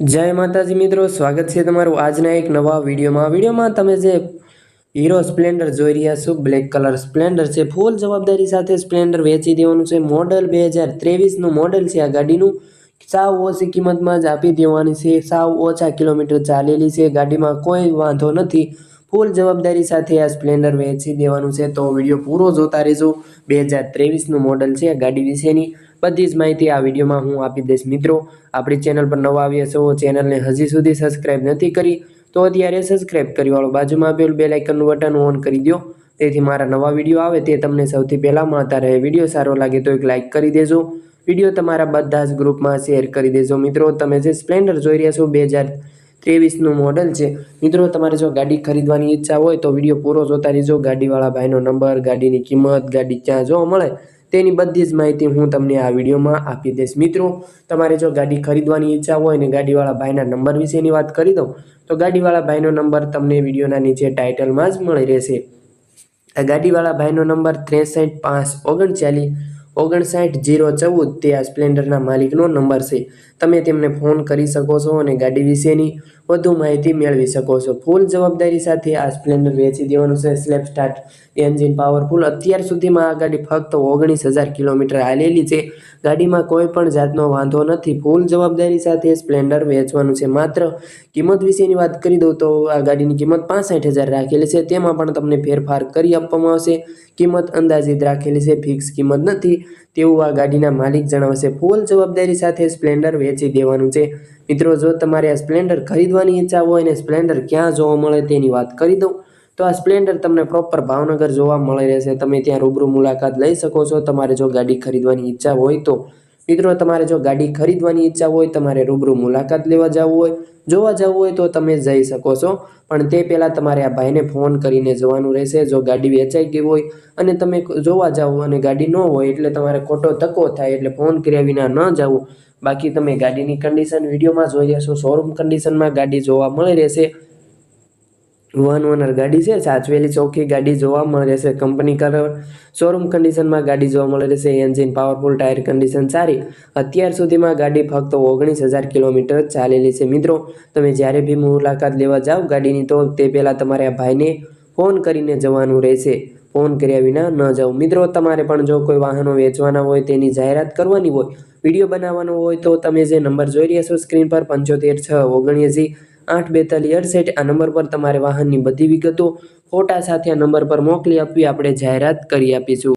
જય માતાજી મિત્રો, સ્વાગત છે તમારું આજના એક નવા વિડીયોમાં. વિડીયોમાં તમે જે હીરો સ્પ્લેન્ડર જોઈ રહ્યા છો, બ્લેક કલર સ્પ્લેન્ડર છે, ફૂલ જવાબદારી સાથે સ્પ્લેન્ડર વેચી દેવાનું છે. મોડલ બે હજાર ત્રેવીસનું મોડલ છે આ ગાડીનું. સાવ ઓછી કિંમતમાં જ આપી દેવાની છે, સાવ ઓછા કિલોમીટર ચાલેલી છે, ગાડીમાં કોઈ વાંધો નથી. ફૂલ જવાબદારી સાથે આ સ્પ્લેન્ડર વેચી દેવાનું છે. તો વીડિયો પૂરો જોતા રહેજો. બે હજાર ત્રેવીસનું મોડલ છે ગાડી વિશેની. બધી જ માહિતી આ વિડીયોમાં હું આપી દઈશ મિત્રો. આપણી ચેનલ પર નવા આવ્યા છો ચેનલને હજી સુધી સબસ્ક્રાઇબ નથી કરી તો અત્યારે સબસ્ક્રાઇબ કરી વાળો બાજુમાં આપેલું બે લાઇકનનું બટન ઓન કરી દો. તેથી મારા નવા વીડિયો આવે તે તમને સૌથી પહેલાં મળતા રહે. વીડિયો સારો લાગે તો એક લાઇક કરી દેજો. વીડિયો તમારા બધા જ ગ્રુપમાં શેર કરી દેજો મિત્રો. તમે જે સ્પ્લેન્ડર જોઈ રહ્યા છો બે હજાર ત્રેવીસનું મોડલ છે. મિત્રો, તમારે જો ગાડી ખરીદવાની ઈચ્છા હોય તો વીડિયો પૂરો જોતા રહેજો. ગાડીવાળા ભાઈનો નંબર ગાડીની કિંમત, ગાડી ક્યાં જોવા મળે, તેની બધી જ માહિતી હું તમને આ વિડીયોમાં આપી દઈશ. મિત્રો, તમારે જો ગાડી ખરીદવાની ઈચ્છા હોય ને ગાડીવાળા ભાઈના નંબર વિશેની વાત કરી દઉં, તો ગાડીવાળા ભાઈનો નંબર તમને વિડીયોના નીચે ટાઇટલમાં જ મળી રહેશે. આ ગાડીવાળા ભાઈનો નંબર ત્રેસઠ પાંચ ઓગણચાલીસ ઓગણસાઠ જીરો ચૌદ તે આ સ્પ્લેન્ડરના માલિકનો નંબર છે. તમે તેમને ફોન કરી શકો છો અને ગાડી વિશેની વધુ માહિતી મેળવી શકો છો. ફૂલ જવાબદારી સાથે આ સ્પ્લેન્ડર વેચી દેવાનું છે. સ્લેપ સ્ટાર્ટ એન્જિન પાવરફુલ. અત્યાર સુધીમાં આ ગાડી ફક્ત ઓગણીસ હજાર કિલોમીટર હાલેલી છે. ગાડીમાં કોઈ પણ જાતનો વાંધો નથી. ફૂલ જવાબદારી સાથે સ્પ્લેન્ડર વેચવાનું છે. માત્ર કિંમત વિશેની વાત કરી દઉં તો આ ગાડીની કિંમત પાસઠ હજાર રાખેલી છે. તેમાં પણ તમને ફેરફાર કરી આપવામાં આવશે. કિંમત અંદાજિત રાખેલી છે. ફિક્સ કિંમત નથી. તેવું આ ગાડીના માલિક જણાવશે. ફૂલ જવાબદારી સાથે સ્પ્લેન્ડર વેચી દેવાનું છે. મિત્રો, જો તમારે આ સ્પ્લેન્ડર ખરીદવાની ઈચ્છા હોય અને સ્પ્લેન્ડર ક્યાં જોવા મળે તેની વાત કરી દઉં. તો આ સ્પ્લેન્ડર તમને પ્રોપર ભાવનગર જોવા મળે રહેશે. તમે ત્યાં રૂબરૂ મુલાકાત લઈ શકો છો. તમારે જો ગાડી ખરીદવાની ઈચ્છા હોય તો. મિત્રો, તમારે જો ગાડી ખરીદવાની ઈચ્છા હોય, તમારે રૂબરૂ મુલાકાત લેવા જવું હોય, જોવા જવું હોય તો તમે જઈ શકો છો. પણ તે પહેલાં તમારે આ ભાઈને ફોન કરીને જવાનું રહેશે. જો ગાડી વેચાઈ ગઈ હોય અને તમે જોવા જાઓ અને ગાડી ન હોય એટલે તમારે ખોટો ધક્કો થાય એટલે ફોન કર્યા વિના ન જવું. બાકી તમે ગાડીની કન્ડિશન વિડીયોમાં જોઈ લેશો. શોરૂમ કન્ડિશનમાં ગાડી જોવા મળી રહેશે. વન ઓનર ગાડી છે, સાચવેલી ચોખ્ખી ગાડી જોવા મળી રહેશે. કંપની કલર શોરૂમ કન્ડિશનમાં ગાડી જોવા મળી રહેશે. એન્જિન પાવરફુલ ટાયર કન્ડિશન સારી. અત્યાર સુધીમાં ગાડી ફક્ત ઓગણીસ હજાર કિલોમીટર ચાલેલી છે. મિત્રો, તમે જ્યારે બી મુલાકાત લેવા જાઓ ગાડીની, તો તે પહેલાં તમારે ભાઈને ફોન કરીને જવાનું રહેશે. ફોન કર્યા વિના ન જાઓ. મિત્રો, તમારે પણ જો કોઈ વાહનો વેચવાના હોય, તેની જાહેરાત કરવાની હોય વીડિયો બનાવવાનો હોય તો તમે જે નંબર જોઈ રહ્યા છો સ્ક્રીન પર પંચોતેર છ ઓગણએંસી આઠ બેતાલીસ અડસઠ, આ નંબર પર તમારે વાહનની બધી વિગતો ફોટા સાથે આ નંબર પર મોકલી આપવી આપણે જાહેરાત કરી આપીશું.